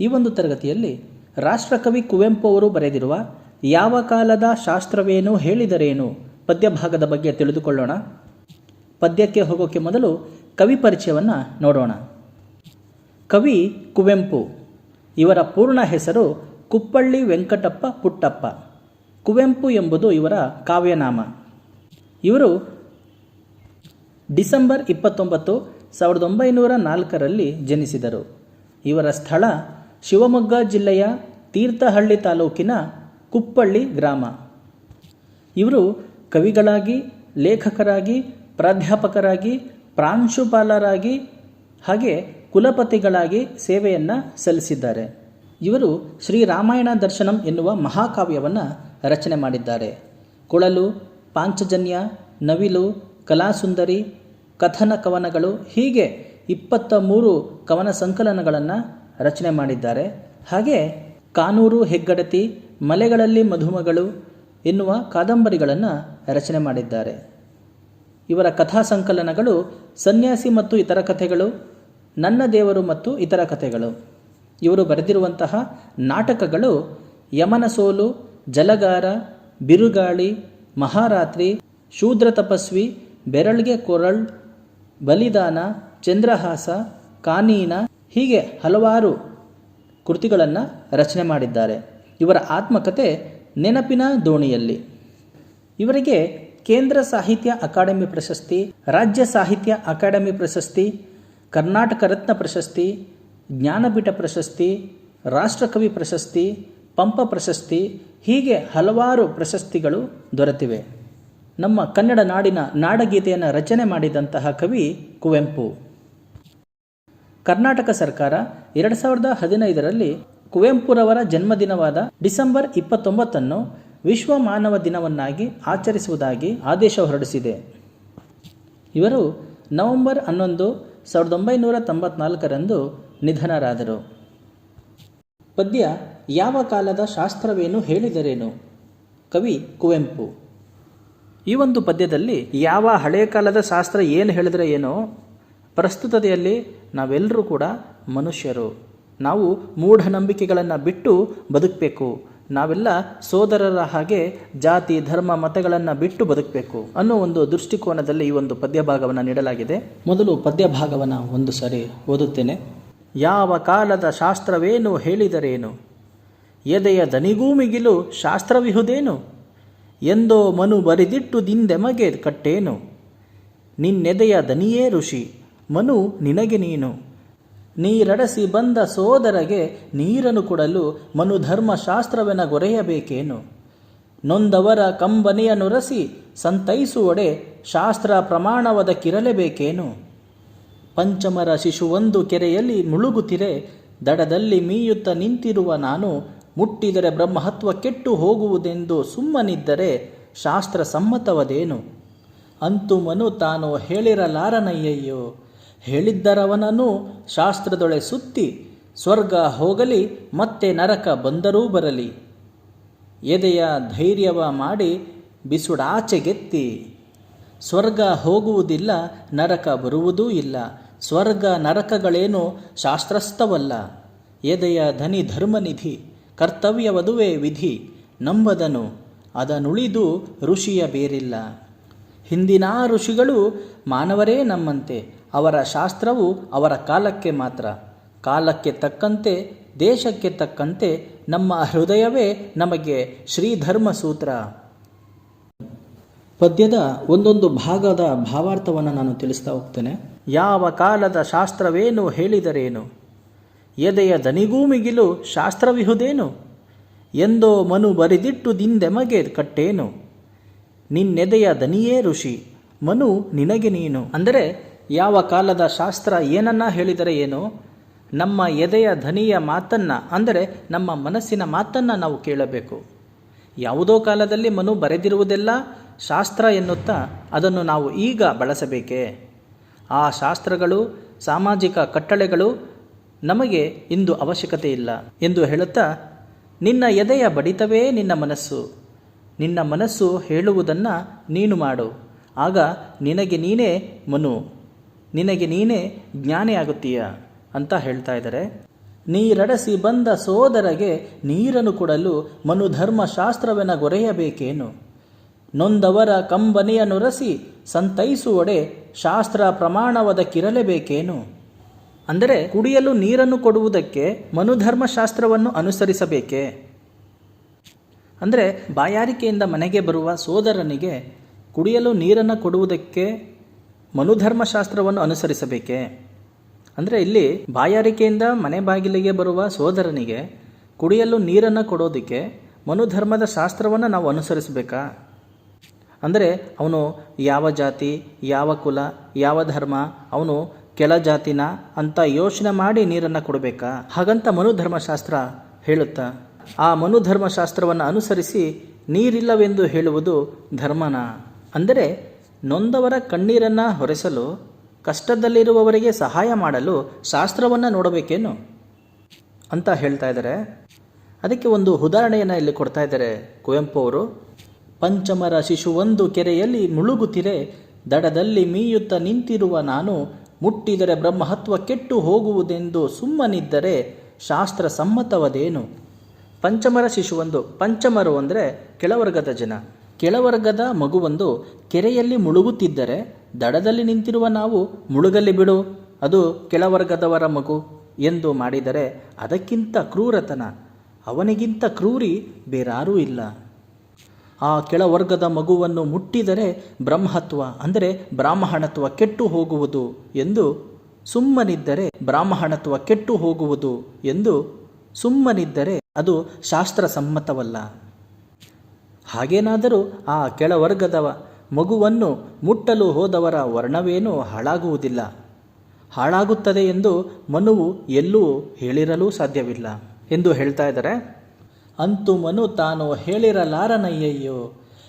ಈ ಒಂದು ತರಗತಿಯಲ್ಲಿ ರಾಷ್ಟ್ರಕವಿ ಕುವೆಂಪು ಅವರು ಬರೆದಿರುವ ಯಾವ ಕಾಲದ ಶಾಸ್ತ್ರವೇನು ಹೇಳಿದರೇನು ಪದ್ಯ ಭಾಗದ ಬಗ್ಗೆ ತಿಳಿದುಕೊಳ್ಳೋಣ. ಪದ್ಯಕ್ಕೆ ಹೋಗೋಕ್ಕೆ ಮೊದಲು ಕವಿ ಪರಿಚಯವನ್ನು ನೋಡೋಣ. ಕವಿ ಕುವೆಂಪು. ಇವರ ಪೂರ್ಣ ಹೆಸರು ಕುಪ್ಪಳ್ಳಿ ವೆಂಕಟಪ್ಪ ಪುಟ್ಟಪ್ಪ. ಕುವೆಂಪು ಎಂಬುದು ಇವರ ಕಾವ್ಯನಾಮ. ಇವರು ಡಿಸೆಂಬರ್ ಇಪ್ಪತ್ತೊಂಬತ್ತು ಸಾವಿರದ ಒಂಬೈನೂರ ನಾಲ್ಕರಲ್ಲಿ ಜನಿಸಿದರು. ಇವರ ಸ್ಥಳ ಶಿವಮೊಗ್ಗ ಜಿಲ್ಲೆಯ ತೀರ್ಥಹಳ್ಳಿ ತಾಲೂಕಿನ ಕುಪ್ಪಳ್ಳಿ ಗ್ರಾಮ. ಇವರು ಕವಿಗಳಾಗಿ, ಲೇಖಕರಾಗಿ, ಪ್ರಾಧ್ಯಾಪಕರಾಗಿ, ಪ್ರಾಂಶುಪಾಲರಾಗಿ, ಹಾಗೆ ಕುಲಪತಿಗಳಾಗಿ ಸೇವೆಯನ್ನು ಸಲ್ಲಿಸಿದ್ದಾರೆ. ಇವರು ಶ್ರೀರಾಮಾಯಣ ದರ್ಶನಂ ಎನ್ನುವ ಮಹಾಕಾವ್ಯವನ್ನು ರಚನೆ ಮಾಡಿದ್ದಾರೆ. ಕೊಳಲು, ಪಾಂಚಜನ್ಯ, ನವಿಲು, ಕಲಾಸುಂದರಿ ಕಥನ ಕವನಗಳು ಹೀಗೆ ಇಪ್ಪತ್ತ ಮೂರು ಕವನ ಸಂಕಲನಗಳನ್ನು ರಚನೆ ಮಾಡಿದ್ದಾರೆ. ಹಾಗೆ ಕಾನೂರು, ಹೆಗ್ಗಡತಿ, ಮಲೆಗಳಲ್ಲಿ ಮಧುಮಗಳು ಎನ್ನುವ ಕಾದಂಬರಿಗಳನ್ನು ರಚನೆ ಮಾಡಿದ್ದಾರೆ. ಇವರ ಕಥಾ ಸಂಕಲನಗಳು ಸನ್ಯಾಸಿ ಮತ್ತು ಇತರ ಕಥೆಗಳು, ನನ್ನ ದೇವರು ಮತ್ತು ಇತರ ಕಥೆಗಳು. ಇವರು ಬರೆದಿರುವಂತಹ ನಾಟಕಗಳು ಯಮನ ಸೋಲು, ಜಲಗಾರ, ಬಿರುಗಾಳಿ, ಮಹಾರಾತ್ರಿ, ಶೂದ್ರ ತಪಸ್ವಿ, ಬೆರಳ್ಗೆ ಕೊರಳ್, ಬಲಿದಾನ, ಚಂದ್ರಹಾಸ, ಕಾನೀನ ಹೀಗೆ ಹಲವಾರು ಕೃತಿಗಳನ್ನು ರಚನೆ ಮಾಡಿದ್ದಾರೆ. ಇವರ ಆತ್ಮಕತೆ ನೆನಪಿನ ದೋಣಿಯಲ್ಲಿ. ಇವರಿಗೆ ಕೇಂದ್ರ ಸಾಹಿತ್ಯ ಅಕಾಡೆಮಿ ಪ್ರಶಸ್ತಿ, ರಾಜ್ಯ ಸಾಹಿತ್ಯ ಅಕಾಡೆಮಿ ಪ್ರಶಸ್ತಿ, ಕರ್ನಾಟಕ ರತ್ನ ಪ್ರಶಸ್ತಿ, ಜ್ಞಾನಪೀಠ ಪ್ರಶಸ್ತಿ, ರಾಷ್ಟ್ರಕವಿ ಪ್ರಶಸ್ತಿ, ಪಂಪ ಪ್ರಶಸ್ತಿ, ಹೀಗೆ ಹಲವಾರು ಪ್ರಶಸ್ತಿಗಳು ದೊರೆತಿವೆ. ನಮ್ಮ ಕನ್ನಡ ನಾಡಿನ ನಾಡಗೀತೆಯನ್ನು ರಚನೆ ಮಾಡಿದಂತಹ ಕವಿ ಕುವೆಂಪು. ಕರ್ನಾಟಕ ಸರ್ಕಾರ ಎರಡು ಸಾವಿರದ ಹದಿನೈದರಲ್ಲಿ ಕುವೆಂಪುರವರ ಜನ್ಮದಿನವಾದ ಡಿಸೆಂಬರ್ ಇಪ್ಪತ್ತೊಂಬತ್ತನ್ನು ವಿಶ್ವ ಮಾನವ ದಿನವನ್ನಾಗಿ ಆಚರಿಸುವುದಾಗಿ ಆದೇಶ ಹೊರಡಿಸಿದೆ. ಇವರು ನವೆಂಬರ್ ಹನ್ನೊಂದು ಸಾವಿರದ ಒಂಬೈನೂರ ತೊಂಬತ್ನಾಲ್ಕರಂದು ನಿಧನರಾದರು. ಪದ್ಯ ಯಾವ ಕಾಲದ ಶಾಸ್ತ್ರವೇನು ಹೇಳಿದರೇನು? ಕವಿ ಕುವೆಂಪು. ಈ ಒಂದು ಪದ್ಯದಲ್ಲಿ ಯಾವ ಹಳೆಯ ಕಾಲದ ಶಾಸ್ತ್ರ ಏನು ಹೇಳಿದರೆ ಏನೋ ಪ್ರಸ್ತುತತೆಯಲ್ಲಿ ನಾವೆಲ್ಲರೂ ಕೂಡ ಮನುಷ್ಯರು. ನಾವು ಮೂಢನಂಬಿಕೆಗಳನ್ನು ಬಿಟ್ಟು ಬದುಕಬೇಕು. ನಾವೆಲ್ಲ ಸೋದರರ ಹಾಗೆ ಜಾತಿ, ಧರ್ಮ, ಮತಗಳನ್ನು ಬಿಟ್ಟು ಬದುಕಬೇಕು ಅನ್ನೋ ಒಂದು ದೃಷ್ಟಿಕೋನದಲ್ಲಿ ಈ ಒಂದು ಪದ್ಯಭಾಗವನ್ನು ನೀಡಲಾಗಿದೆ. ಮೊದಲು ಪದ್ಯ ಭಾಗವನ್ನು ಒಂದು ಸಾರಿ ಓದುತ್ತೇನೆ. ಯಾವ ಕಾಲದ ಶಾಸ್ತ್ರವೇನು ಹೇಳಿದರೇನು? ಎದೆಯ ದನಿಗೂ ಮಿಗಿಲು ಶಾಸ್ತ್ರವಿಹುದೇನು? ಎಂದೋ ಮನು ಬರಿದಿಟ್ಟು ದಿಂದೆಮಗೆ ಕಟ್ಟೇನು? ನಿನ್ನೆದೆಯ ದನಿಯೇ ಋಷಿ. ಮನು ನಿನಗೆ ನೀನು. ನೀರಡಸಿ ಬಂದ ಸೋದರಗೆ ನೀರನ್ನು ಕೊಡಲು ಮನು ಧರ್ಮಶಾಸ್ತ್ರವೆನ ಗೊರೆಯಬೇಕೇನು? ನೊಂದವರ ಕಂಬನೆಯ ರಸಿ ಸಂತೈಸುವಡೆ ಶಾಸ್ತ್ರ ಪ್ರಮಾಣವದ ಕಿರಲೇಬೇಕೇನು? ಪಂಚಮರ ಶಿಶುವೊಂದು ಕೆರೆಯಲ್ಲಿ ಮುಳುಗುತ್ತಿರೆ, ದಡದಲ್ಲಿ ಮೀಯುತ್ತ ನಿಂತಿರುವ ನಾನು ಮುಟ್ಟಿದರೆ ಬ್ರಹ್ಮಹತ್ವ ಕೆಟ್ಟು ಹೋಗುವುದೆಂದು ಸುಮ್ಮನಿದ್ದರೆ ಶಾಸ್ತ್ರ ಸಮ್ಮತವದೇನು? ಅಂತು ಮನು ತಾನು ಹೇಳಿರಲಾರನಯ್ಯಯ್ಯೋ ಹೇಳಿದ್ದರವನನು ಶಾಸ್ತ್ರದೊಳೆ ಸುತ್ತಿ ಸ್ವರ್ಗ ಹೋಗಲಿ, ಮತ್ತೆ ನರಕ ಬಂದರೂ ಬರಲಿ. ಎದೆಯ ಧೈರ್ಯವ ಮಾಡಿ ಬಿಸುಡಾಚೆಗೆತ್ತಿ ಸ್ವರ್ಗ ಹೋಗುವುದಿಲ್ಲ, ನರಕ ಬರುವುದೂ ಇಲ್ಲ. ಸ್ವರ್ಗ ನರಕಗಳೇನು ಶಾಸ್ತ್ರಸ್ಥವಲ್ಲ. ಎದೆಯ ಧನಿ ಧರ್ಮನಿಧಿ ಕರ್ತವ್ಯವದುವೇ ವಿಧಿ. ನಂಬದನು, ಅದನುಳಿದು ಋಷಿಯ ಬೇರಿಲ್ಲ. ಹಿಂದಿನ ಋಷಿಗಳು ಮಾನವರೇ ನಮ್ಮಂತೆ ಅವರ ಶಾಸ್ತ್ರವು ಅವರ ಕಾಲಕ್ಕೆ ಮಾತ್ರ. ಕಾಲಕ್ಕೆ ತಕ್ಕಂತೆ, ದೇಶಕ್ಕೆ ತಕ್ಕಂತೆ ನಮ್ಮ ಹೃದಯವೇ ನಮಗೆ ಶ್ರೀಧರ್ಮ ಸೂತ್ರ ಪದ್ಯದ ಒಂದೊಂದು ಭಾಗದ ಭಾವಾರ್ಥವನ್ನು ನಾನು ತಿಳಿಸ್ತಾ ಹೋಗ್ತೇನೆ. ಯಾವ ಕಾಲದ ಶಾಸ್ತ್ರವೇನು ಹೇಳಿದರೇನು? ಎದೆಯ ದನಿಗೂ ಮಿಗಿಲು ಶಾಸ್ತ್ರವಿಹುದೇನು? ಎಂದೋ ಮನು ಬರಿದಿಟ್ಟು ದಿಂದೆಮಗೆ ಕಟ್ಟೇನು? ನಿನ್ನೆದೆಯ ದನಿಯೇ ಋಷಿ, ಮನು ನಿನಗೆ ನೀನು. ಅಂದರೆ ಯಾವ ಕಾಲದ ಶಾಸ್ತ್ರ ಏನನ್ನ ಹೇಳಿದರೆ ಏನು? ನಮ್ಮ ಎದೆಯ ಧನಿಯ ಮಾತನ್ನು, ಅಂದರೆ ನಮ್ಮ ಮನಸ್ಸಿನ ಮಾತನ್ನು ನಾವು ಕೇಳಬೇಕು. ಯಾವುದೋ ಕಾಲದಲ್ಲಿ ಮನು ಬರೆದಿರುವುದೆಲ್ಲ ಶಾಸ್ತ್ರ ಎನ್ನುತ್ತಾ ಅದನ್ನು ನಾವು ಈಗ ಬಳಸಬೇಕೇ? ಆ ಶಾಸ್ತ್ರಗಳು, ಸಾಮಾಜಿಕ ಕಟ್ಟಳೆಗಳು ನಮಗೆ ಇಂದು ಅವಶ್ಯಕತೆ ಇಲ್ಲ ಎಂದು ಹೇಳುತ್ತಾ, ನಿನ್ನ ಎದೆಯ ಬಡಿತವೇ ನಿನ್ನ ಮನಸ್ಸು. ನಿನ್ನ ಮನಸ್ಸು ಹೇಳುವುದನ್ನು ನೀನು ಮಾಡು. ಆಗ ನಿನಗೆ ನೀನೇ ಮನು. ನಿನಗೆ ನೀನೇ ಜ್ಞಾನಿ ಆಗುತ್ತೀಯ ಅಂತ ಹೇಳ್ತಾ ಇದ್ದಾರೆ. ನೀರಡಸಿ ಬಂದ ಸೋದರಗೆ ನೀರನ್ನು ಕೊಡಲು ಮನುಧರ್ಮ ಶಾಸ್ತ್ರವೆನ ಗೊರೆಯಬೇಕೇನು? ನೊಂದವರ ಕಂಬನಿಯ ರಸಿ ಸಂತೈಸುವಡೆ ಶಾಸ್ತ್ರ ಪ್ರಮಾಣವದಕ್ಕಿರಲೇಬೇಕೇನು ಅಂದರೆ ಕುಡಿಯಲು ನೀರನ್ನು ಕೊಡುವುದಕ್ಕೆ ಮನುಧರ್ಮ ಶಾಸ್ತ್ರವನ್ನು ಅನುಸರಿಸಬೇಕೇ? ಅಂದರೆ ಬಾಯಾರಿಕೆಯಿಂದ ಮನೆಗೆ ಬರುವ ಸೋದರನಿಗೆ ಕುಡಿಯಲು ನೀರನ್ನು ಕೊಡುವುದಕ್ಕೆ ಮನುಧರ್ಮಶಾಸ್ತ್ರವನ್ನು ಅನುಸರಿಸಬೇಕೇ? ಅಂದರೆ ಇಲ್ಲಿ ಬಾಯಾರಿಕೆಯಿಂದ ಮನೆ ಬಾಗಿಲಿಗೆ ಬರುವ ಸೋದರನಿಗೆ ಕುಡಿಯಲು ನೀರನ್ನು ಕೊಡೋದಕ್ಕೆ ಮನುಧರ್ಮದ ಶಾಸ್ತ್ರವನ್ನು ನಾವು ಅನುಸರಿಸಬೇಕಾ? ಅಂದರೆ ಅವನು ಯಾವ ಜಾತಿ, ಯಾವ ಕುಲ, ಯಾವ ಧರ್ಮ, ಅವನು ಕೆಳ ಜಾತಿನ ಅಂತ ಯೋಚನೆ ಮಾಡಿ ನೀರನ್ನು ಕೊಡಬೇಕಾ? ಹಾಗಂತ ಮನುಧರ್ಮಶಾಸ್ತ್ರ ಹೇಳುತ್ತಾ, ಆ ಮನುಧರ್ಮಶಾಸ್ತ್ರವನ್ನು ಅನುಸರಿಸಿ ನೀರಿಲ್ಲವೆಂದು ಹೇಳುವುದು ಧರ್ಮನ? ಅಂದರೆ ನೊಂದವರ ಕಣ್ಣೀರನ್ನು ಹೊರೆಸಲು, ಕಷ್ಟದಲ್ಲಿರುವವರಿಗೆ ಸಹಾಯ ಮಾಡಲು ಶಾಸ್ತ್ರವನ್ನು ನೋಡಬೇಕೇನು? ಅಂತ ಹೇಳ್ತಾ ಇದ್ದಾರೆ. ಅದಕ್ಕೆ ಒಂದು ಉದಾಹರಣೆಯನ್ನು ಇಲ್ಲಿ ಕೊಡ್ತಾ ಇದ್ದಾರೆ. ಕುವೆಂಪು ಅವರು, ಪಂಚಮರ ಶಿಶುವೊಂದು ಕೆರೆಯಲ್ಲಿ ಮುಳುಗುತ್ತಿರೆ, ದಡದಲ್ಲಿ ಮೀಯುತ್ತ ನಿಂತಿರುವ ನಾನು ಮುಟ್ಟಿದರೆ ಬ್ರಹ್ಮಹತ್ವ ಕೆಟ್ಟು ಹೋಗುವುದೆಂದು ಸುಮ್ಮನಿದ್ದರೆ ಶಾಸ್ತ್ರ ಸಮ್ಮತವದೇನು? ಪಂಚಮರ ಶಿಶುವೊಂದು ಪಂಚಮರು ಅಂದರೆ ಕೆಳವರ್ಗದ ಜನ. ಕೆಳವರ್ಗದ ಮಗುವೊಂದು ಕೆರೆಯಲ್ಲಿ ಮುಳುಗುತ್ತಿದ್ದರೆ ದಡದಲ್ಲಿ ನಿಂತಿರುವ ನಾವು ಮುಳುಗಲಿ ಬಿಡು, ಅದು ಕೆಳವರ್ಗದವರ ಮಗು ಎಂದು ಮಾಡಿದರೆ ಅದಕ್ಕಿಂತ ಕ್ರೂರತನ, ಅವನಿಗಿಂತ ಕ್ರೂರಿ ಬೇರಾರೂ ಇಲ್ಲ. ಆ ಕೆಳವರ್ಗದ ಮಗುವನ್ನು ಮುಟ್ಟಿದರೆ ಬ್ರಹ್ಮತ್ವ, ಅಂದರೆ ಬ್ರಾಹ್ಮಣತ್ವ ಕೆಟ್ಟು ಹೋಗುವುದು ಎಂದು ಸುಮ್ಮನಿದ್ದರೆ ಬ್ರಾಹ್ಮಣತ್ವ ಕೆಟ್ಟು ಹೋಗುವುದು ಎಂದು ಸುಮ್ಮನಿದ್ದರೆ ಅದು ಶಾಸ್ತ್ರ ಸಮ್ಮತವಲ್ಲ ಹಾಗೇನಾದರೂ ಆ ಕೆಳವರ್ಗದವ ಮಗುವನ್ನು ಮುಟ್ಟಲು ಹೋದವರ ವರ್ಣವೇನೂ ಹಾಳಾಗುವುದಿಲ್ಲ. ಹಾಳಾಗುತ್ತದೆ ಎಂದು ಮನುವು ಎಲ್ಲೂ ಹೇಳಿರಲೂ ಸಾಧ್ಯವಿಲ್ಲ. ಎಂದು ಹೇಳ್ತಾ ಇದ್ದಾರೆ, ಅಂತು ಮನು ತಾನು ಹೇಳಿರಲಾರನಯ್ಯಯ್ಯೋ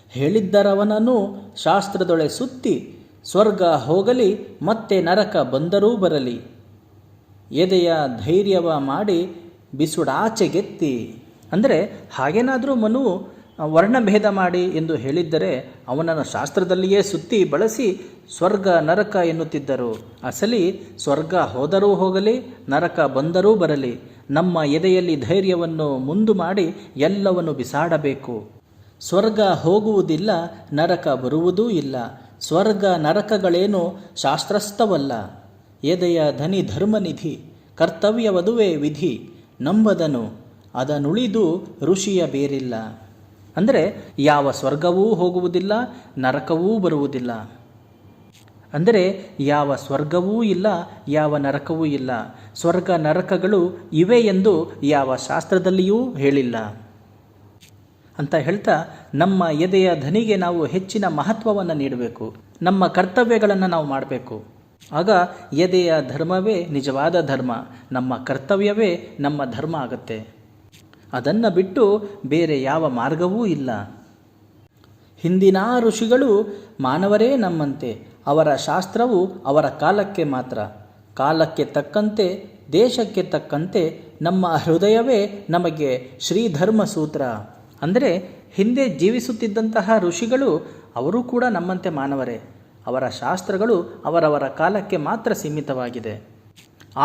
ಹೇಳಿದ್ದರವನನು ಶಾಸ್ತ್ರದೊಳೆ ಸುತ್ತಿ ಸ್ವರ್ಗ ಹೋಗಲಿ, ಮತ್ತೆ ನರಕ ಬಂದರೂ ಬರಲಿ. ಎದೆಯ ಧೈರ್ಯವ ಮಾಡಿ ಬಿಸುಡಾಚೆಗೆತ್ತಿ. ಅಂದರೆ ಹಾಗೇನಾದರೂ ಮನು ವರ್ಣಭೇದ ಮಾಡಿ ಎಂದು ಹೇಳಿದ್ದರೆ ಅವನನ್ನು ಶಾಸ್ತ್ರದಲ್ಲಿಯೇ ಸುತ್ತಿ ಬಳಸಿ ಸ್ವರ್ಗ, ನರಕ ಎನ್ನುತ್ತಿದ್ದರು. ಅಸಲಿ ಸ್ವರ್ಗ ಹೋದರೂ ಹೋಗಲಿ, ನರಕ ಬಂದರೂ ಬರಲಿ, ನಮ್ಮ ಎದೆಯಲ್ಲಿ ಧೈರ್ಯವನ್ನು ಮುಂದು ಮಾಡಿ ಎಲ್ಲವನ್ನು ಬಿಸಾಡಬೇಕು. ಸ್ವರ್ಗ ಹೋಗುವುದಿಲ್ಲ, ನರಕ ಬರುವುದೂ ಇಲ್ಲ. ಸ್ವರ್ಗ, ನರಕಗಳೇನು ಶಾಸ್ತ್ರಸ್ಥವಲ್ಲ. ಎದೆಯ ಧನಿ ಧರ್ಮನಿಧಿ, ಕರ್ತವ್ಯವದುವೇ ವಿಧಿ. ನಂಬದನು, ಅದನುಳಿದು ಋಷಿಯ ಬೇರಿಲ್ಲ. ಅಂದರೆ ಯಾವ ಸ್ವರ್ಗವೂ ಹೋಗುವುದಿಲ್ಲ, ನರಕವೂ ಬರುವುದಿಲ್ಲ. ಅಂದರೆ ಯಾವ ಸ್ವರ್ಗವೂ ಇಲ್ಲ, ಯಾವ ನರಕವೂ ಇಲ್ಲ. ಸ್ವರ್ಗ ನರಕಗಳು ಇವೆ ಎಂದು ಯಾವ ಶಾಸ್ತ್ರದಲ್ಲಿಯೂ ಹೇಳಿಲ್ಲ. ಅಂತ ಹೇಳ್ತಾ ನಮ್ಮ ಎದೆಯ ಧನಿಗೆ ನಾವು ಹೆಚ್ಚಿನ ಮಹತ್ವವನ್ನು ನೀಡಬೇಕು. ನಮ್ಮ ಕರ್ತವ್ಯಗಳನ್ನು ನಾವು ಮಾಡಬೇಕು. ಆಗ ಎದೆಯ ಧರ್ಮವೇ ನಿಜವಾದ ಧರ್ಮ. ನಮ್ಮ ಕರ್ತವ್ಯವೇ ನಮ್ಮ ಧರ್ಮ ಆಗುತ್ತೆ. ಅದನ್ನು ಬಿಟ್ಟು ಬೇರೆ ಯಾವ ಮಾರ್ಗವೂ ಇಲ್ಲ. ಹಿಂದಿನ ಋಷಿಗಳು ಮಾನವರೇ ನಮ್ಮಂತೆ, ಅವರ ಶಾಸ್ತ್ರವು ಅವರ ಕಾಲಕ್ಕೆ ಮಾತ್ರ. ಕಾಲಕ್ಕೆ ತಕ್ಕಂತೆ, ದೇಶಕ್ಕೆ ತಕ್ಕಂತೆ ನಮ್ಮ ಹೃದಯವೇ ನಮಗೆ ಶ್ರೀಧರ್ಮ ಸೂತ್ರ. ಅಂದರೆ ಹಿಂದೆ ಜೀವಿಸುತ್ತಿದ್ದಂತಹ ಋಷಿಗಳು ಅವರೂ ಕೂಡ ನಮ್ಮಂತೆ ಮಾನವರೇ. ಅವರ ಶಾಸ್ತ್ರಗಳು ಅವರವರ ಕಾಲಕ್ಕೆ ಮಾತ್ರ ಸೀಮಿತವಾಗಿದೆ.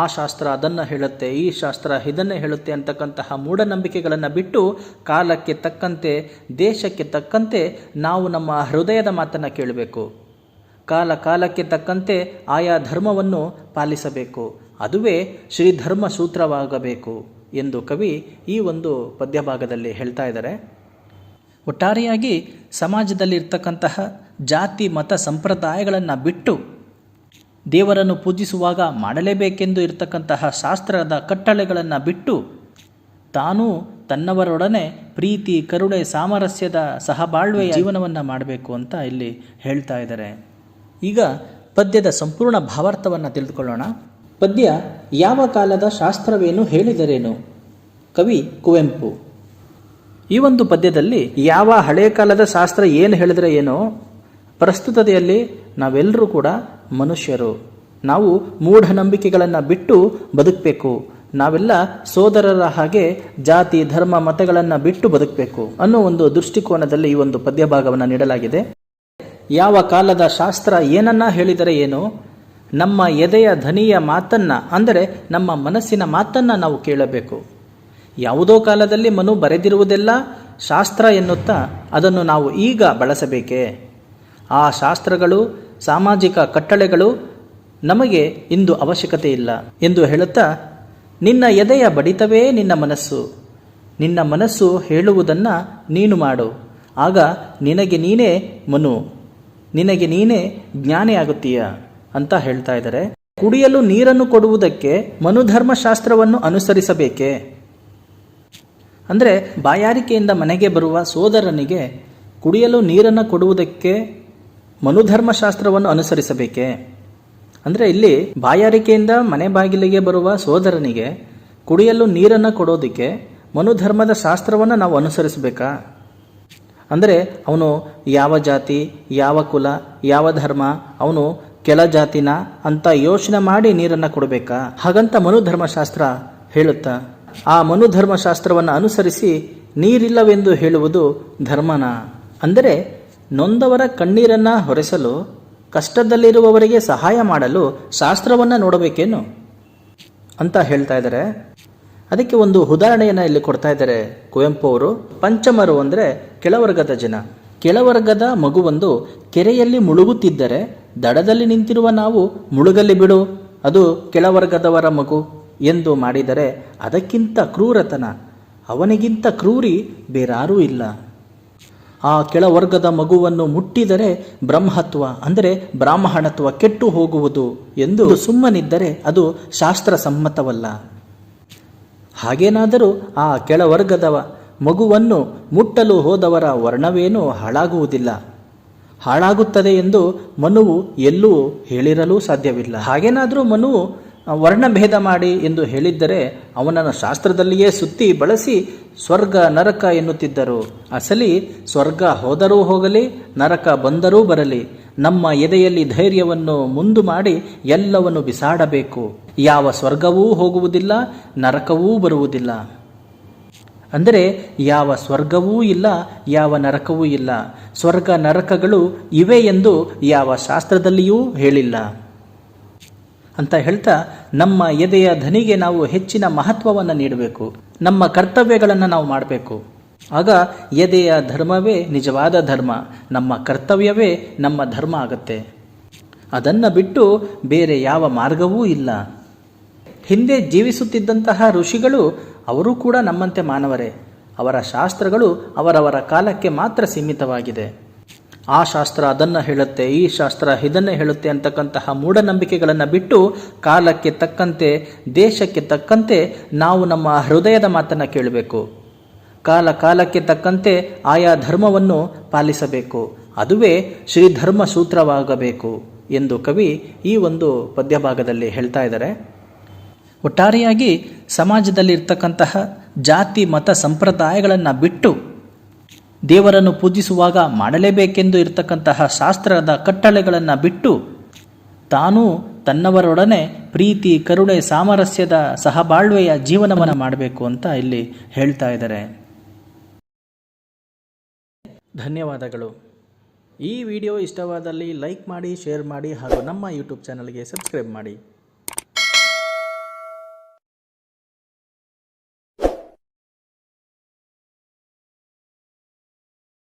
ಆ ಶಾಸ್ತ್ರ ಅದನ್ನು ಹೇಳುತ್ತೆ, ಈ ಶಾಸ್ತ್ರ ಇದನ್ನೇ ಹೇಳುತ್ತೆ ಅಂತಕ್ಕಂತಹ ಮೂಢನಂಬಿಕೆಗಳನ್ನು ಬಿಟ್ಟು ಕಾಲಕ್ಕೆ ತಕ್ಕಂತೆ, ದೇಶಕ್ಕೆ ತಕ್ಕಂತೆ ನಾವು ನಮ್ಮ ಹೃದಯದ ಮಾತನ್ನು ಕೇಳಬೇಕು. ಕಾಲ ಕಾಲಕ್ಕೆ ತಕ್ಕಂತೆ ಆಯಾ ಧರ್ಮವನ್ನು ಪಾಲಿಸಬೇಕು. ಅದುವೇ ಶ್ರೀಧರ್ಮ ಸೂತ್ರವಾಗಬೇಕು ಎಂದು ಕವಿ ಈ ಒಂದು ಪದ್ಯಭಾಗದಲ್ಲಿ ಹೇಳ್ತಾ ಇದ್ದಾರೆ. ಒಟ್ಟಾರೆಯಾಗಿ ಸಮಾಜದಲ್ಲಿರ್ತಕ್ಕಂತಹ ಜಾತಿ, ಮತ, ಸಂಪ್ರದಾಯಗಳನ್ನು ಬಿಟ್ಟು ದೇವರನ್ನು ಪೂಜಿಸುವಾಗ ಮಾಡಲೇಬೇಕೆಂದು ಇರತಕ್ಕಂತಹ ಶಾಸ್ತ್ರದ ಕಟ್ಟಳೆಗಳನ್ನು ಬಿಟ್ಟು ತಾನು ತನ್ನವರೊಡನೆ ಪ್ರೀತಿ ಕರುಣೆ ಸಾಮರಸ್ಯದ ಸಹಬಾಳ್ವೆಯ ಜೀವನವನ್ನು ಮಾಡಬೇಕು ಅಂತ ಇಲ್ಲಿ ಹೇಳ್ತಾ ಇದ್ದಾರೆ. ಈಗ ಪದ್ಯದ ಸಂಪೂರ್ಣ ಭಾವಾರ್ಥವನ್ನು ತಿಳಿದುಕೊಳ್ಳೋಣ. ಪದ್ಯ ಯಾವ ಕಾಲದ ಶಾಸ್ತ್ರವೇನು ಹೇಳಿದರೇನು? ಕವಿ ಕುವೆಂಪು. ಈ ಒಂದು ಪದ್ಯದಲ್ಲಿ ಯಾವ ಹಳೆಯ ಕಾಲದ ಶಾಸ್ತ್ರ ಏನು ಹೇಳಿದರೆ ಏನೋ ಪ್ರಸ್ತುತತೆಯಲ್ಲಿ ನಾವೆಲ್ಲರೂ ಕೂಡ ಮನುಷ್ಯರು. ನಾವು ಮೂಢನಂಬಿಕೆಗಳನ್ನು ಬಿಟ್ಟು ಬದುಕಬೇಕು. ನಾವೆಲ್ಲ ಸೋದರರ ಹಾಗೆ ಜಾತಿ, ಧರ್ಮ, ಮತಗಳನ್ನು ಬಿಟ್ಟು ಬದುಕಬೇಕು ಅನ್ನೋ ಒಂದು ದೃಷ್ಟಿಕೋನದಲ್ಲಿ ಈ ಒಂದು ಪದ್ಯ ಭಾಗವನ್ನು ನೀಡಲಾಗಿದೆ. ಯಾವ ಕಾಲದ ಶಾಸ್ತ್ರ ಏನನ್ನ ಹೇಳಿದರೆ ಏನು, ನಮ್ಮ ಎದೆಯ ಧನಿಯ ಮಾತನ್ನ, ಅಂದರೆ ನಮ್ಮ ಮನಸ್ಸಿನ ಮಾತನ್ನ ನಾವು ಕೇಳಬೇಕು. ಯಾವುದೋ ಕಾಲದಲ್ಲಿ ಮನು ಬರೆದಿರುವುದೆಲ್ಲ ಶಾಸ್ತ್ರ ಎನ್ನುತ್ತಾ ಅದನ್ನು ನಾವು ಈಗ ಬಳಸಬೇಕೇ? ಆ ಶಾಸ್ತ್ರಗಳು ಸಾಮಾಜಿಕ ಕಟ್ಟಳೆಗಳು ನಮಗೆ ಇಂದು ಅವಶ್ಯಕತೆ ಇಲ್ಲ ಎಂದು ಹೇಳುತ್ತಾ, ನಿನ್ನ ಎದೆಯ ಬಡಿತವೇ ನಿನ್ನ ಮನಸ್ಸು. ನಿನ್ನ ಮನಸ್ಸು ಹೇಳುವುದನ್ನು ನೀನು ಮಾಡು. ಆಗ ನಿನಗೆ ನೀನೇ ಮನು. ನಿನಗೆ ನೀನೇ ಜ್ಞಾನಿ ಆಗುತ್ತೀಯ ಅಂತ ಹೇಳ್ತಾ ಇದ್ದಾರೆ. ಕುಡಿಯಲು ನೀರನ್ನು ಕೊಡುವುದಕ್ಕೆ ಮನುಧರ್ಮಶಾಸ್ತ್ರವನ್ನು ಅನುಸರಿಸಬೇಕೇ? ಅಂದರೆ ಬಾಯಾರಿಕೆಯಿಂದ ಮನೆಗೆ ಬರುವ ಸೋದರನಿಗೆ ಕುಡಿಯಲು ನೀರನ್ನು ಕೊಡುವುದಕ್ಕೆ ಮನುಧರ್ಮಶಾಸ್ತ್ರವನ್ನು ಅನುಸರಿಸಬೇಕೇ? ಅಂದರೆ ಇಲ್ಲಿ ಬಾಯಾರಿಕೆಯಿಂದ ಮನೆ ಬಾಗಿಲಿಗೆ ಬರುವ ಸೋದರನಿಗೆ ಕುಡಿಯಲು ನೀರನ್ನು ಕೊಡೋದಕ್ಕೆ ಮನುಧರ್ಮದ ಶಾಸ್ತ್ರವನ್ನು ನಾವು ಅನುಸರಿಸಬೇಕಾ? ಅಂದರೆ ಅವನು ಯಾವ ಜಾತಿ, ಯಾವ ಕುಲ, ಯಾವ ಧರ್ಮ, ಅವನು ಕೆಲ ಜಾತಿನ ಅಂತ ಯೋಚನೆ ಮಾಡಿ ನೀರನ್ನು ಕೊಡಬೇಕಾ? ಹಾಗಂತ ಮನುಧರ್ಮಶಾಸ್ತ್ರ ಹೇಳುತ್ತಾ, ಆ ಮನುಧರ್ಮಶಾಸ್ತ್ರವನ್ನು ಅನುಸರಿಸಿ ನೀರಿಲ್ಲವೆಂದು ಹೇಳುವುದು ಧರ್ಮನ? ಅಂದರೆ ನೊಂದವರ ಕಣ್ಣೀರನ್ನು ಹೊರೆಸಲು, ಕಷ್ಟದಲ್ಲಿರುವವರಿಗೆ ಸಹಾಯ ಮಾಡಲು ಶಾಸ್ತ್ರವನ್ನು ನೋಡಬೇಕೇನು? ಅಂತ ಹೇಳ್ತಾ ಇದ್ದಾರೆ. ಅದಕ್ಕೆ ಒಂದು ಉದಾಹರಣೆಯನ್ನು ಇಲ್ಲಿ ಕೊಡ್ತಾ ಇದ್ದಾರೆ ಕುವೆಂಪು ಅವರು. ಪಂಚಮರು ಅಂದರೆ ಕೆಳವರ್ಗದ ಜನ. ಕೆಳವರ್ಗದ ಮಗುವೊಂದು ಕೆರೆಯಲ್ಲಿ ಮುಳುಗುತ್ತಿದ್ದರೆ ದಡದಲ್ಲಿ ನಿಂತಿರುವ ನಾವು ಮುಳುಗಲಿ ಬಿಡು, ಅದು ಕೆಳವರ್ಗದವರ ಮಗು ಎಂದು ಮಾಡಿದರೆ ಅದಕ್ಕಿಂತ ಕ್ರೂರತನ. ಅವನಿಗಿಂತ ಕ್ರೂರಿ ಬೇರಾರೂ ಇಲ್ಲ. ಆ ಕೆಳವರ್ಗದ ಮಗುವನ್ನು ಮುಟ್ಟಿದರೆ ಬ್ರಹ್ಮತ್ವ, ಅಂದರೆ ಬ್ರಾಹ್ಮಣತ್ವ ಕೆಟ್ಟು ಹೋಗುವುದು ಎಂದು ಸುಮ್ಮನಿದ್ದರೆ ಅದು ಶಾಸ್ತ್ರ ಸಮ್ಮತವಲ್ಲ ಹಾಗೇನಾದರೂ ಆ ಕೆಳವರ್ಗದವ ಮಗುವನ್ನು ಮುಟ್ಟಲು ಹೋದವರ ವರ್ಣವೇನೂ ಹಾಳಾಗುವುದಿಲ್ಲ. ಹಾಳಾಗುತ್ತದೆ ಎಂದು ಮನುವು ಎಲ್ಲೂ ಹೇಳಿರಲೂ ಸಾಧ್ಯವಿಲ್ಲ. ಹಾಗೇನಾದರೂ ಮನುವು ವರ್ಣಭೇದ ಮಾಡಿ ಎಂದು ಹೇಳಿದ್ದರೆ ಅವನನ್ನು ಶಾಸ್ತ್ರದಲ್ಲಿಯೇ ಸುತ್ತಿ ಬಳಸಿ ಸ್ವರ್ಗ, ನರಕ ಎನ್ನುತ್ತಿದ್ದರು. ಅಸಲಿ ಸ್ವರ್ಗ ಹೋದರೂ ಹೋಗಲಿ, ನರಕ ಬಂದರೂ ಬರಲಿ, ನಮ್ಮ ಎದೆಯಲ್ಲಿ ಧೈರ್ಯವನ್ನು ಮುಂದು ಮಾಡಿ ಎಲ್ಲವನ್ನು ಬಿಸಾಡಬೇಕು. ಯಾವ ಸ್ವರ್ಗವೂ ಹೋಗುವುದಿಲ್ಲ, ನರಕವೂ ಬರುವುದಿಲ್ಲ. ಅಂದರೆ ಯಾವ ಸ್ವರ್ಗವೂ ಇಲ್ಲ, ಯಾವ ನರಕವೂ ಇಲ್ಲ. ಸ್ವರ್ಗ, ನರಕಗಳು ಇವೆ ಎಂದು ಯಾವ ಶಾಸ್ತ್ರದಲ್ಲಿಯೂ ಹೇಳಿಲ್ಲ. ಅಂತ ಹೇಳ್ತಾ, ನಮ್ಮ ಎದೆಯ ಧನಿಗೆ ನಾವು ಹೆಚ್ಚಿನ ಮಹತ್ವವನ್ನು ನೀಡಬೇಕು. ನಮ್ಮ ಕರ್ತವ್ಯಗಳನ್ನು ನಾವು ಮಾಡಬೇಕು. ಆಗ ಎದೆಯ ಧರ್ಮವೇ ನಿಜವಾದ ಧರ್ಮ. ನಮ್ಮ ಕರ್ತವ್ಯವೇ ನಮ್ಮ ಧರ್ಮ ಆಗುತ್ತೆ. ಅದನ್ನು ಬಿಟ್ಟು ಬೇರೆ ಯಾವ ಮಾರ್ಗವೂ ಇಲ್ಲ. ಹಿಂದೆ ಜೀವಿಸುತ್ತಿದ್ದಂತಹ ಋಷಿಗಳು ಅವರೂ ಕೂಡ ನಮ್ಮಂತೆ ಮಾನವರೇ. ಅವರ ಶಾಸ್ತ್ರಗಳು ಅವರವರ ಕಾಲಕ್ಕೆ ಮಾತ್ರ ಸೀಮಿತವಾಗಿದೆ. ಆ ಶಾಸ್ತ್ರ ಅದನ್ನು ಹೇಳುತ್ತೆ, ಈ ಶಾಸ್ತ್ರ ಇದನ್ನೇ ಹೇಳುತ್ತೆ ಅಂತಕ್ಕಂತಹ ಮೂಢನಂಬಿಕೆಗಳನ್ನು ಬಿಟ್ಟು ಕಾಲಕ್ಕೆ ತಕ್ಕಂತೆ, ದೇಶಕ್ಕೆ ತಕ್ಕಂತೆ ನಾವು ನಮ್ಮ ಹೃದಯದ ಮಾತನ್ನು ಕೇಳಬೇಕು. ಕಾಲ ಕಾಲಕ್ಕೆ ತಕ್ಕಂತೆ ಆಯಾ ಧರ್ಮವನ್ನು ಪಾಲಿಸಬೇಕು. ಅದುವೇ ಶ್ರೀಧರ್ಮ ಸೂತ್ರವಾಗಬೇಕು ಎಂದು ಕವಿ ಈ ಒಂದು ಪದ್ಯಭಾಗದಲ್ಲಿ ಹೇಳ್ತಾ ಇದ್ದಾರೆ. ಒಟ್ಟಾರೆಯಾಗಿ ಸಮಾಜದಲ್ಲಿ ಇರ್ತಕ್ಕಂತಹ ಜಾತಿ, ಮತ, ಸಂಪ್ರದಾಯಗಳನ್ನು ಬಿಟ್ಟು ದೇವರನ್ನು ಪೂಜಿಸುವಾಗ ಮಾಡಲೇಬೇಕೆಂದು ಇರತಕ್ಕಂತಹ ಶಾಸ್ತ್ರದ ಕಟ್ಟಳೆಗಳನ್ನು ಬಿಟ್ಟು ತಾನೂ ತನ್ನವರೊಡನೆ ಪ್ರೀತಿ, ಕರುಣೆ, ಸಾಮರಸ್ಯದ ಸಹಬಾಳ್ವೆಯ ಜೀವನವನ್ನು ಮಾಡಬೇಕು ಅಂತ ಇಲ್ಲಿ ಹೇಳ್ತಾ ಇದ್ದಾರೆ. ಧನ್ಯವಾದಗಳು. ಈ ವಿಡಿಯೋ ಇಷ್ಟವಾದಲ್ಲಿ ಲೈಕ್ ಮಾಡಿ, ಶೇರ್ ಮಾಡಿ ಹಾಗೂ ನಮ್ಮ ಯೂಟ್ಯೂಬ್ ಚಾನಲ್ಗೆ ಸಬ್ಸ್ಕ್ರೈಬ್ ಮಾಡಿ.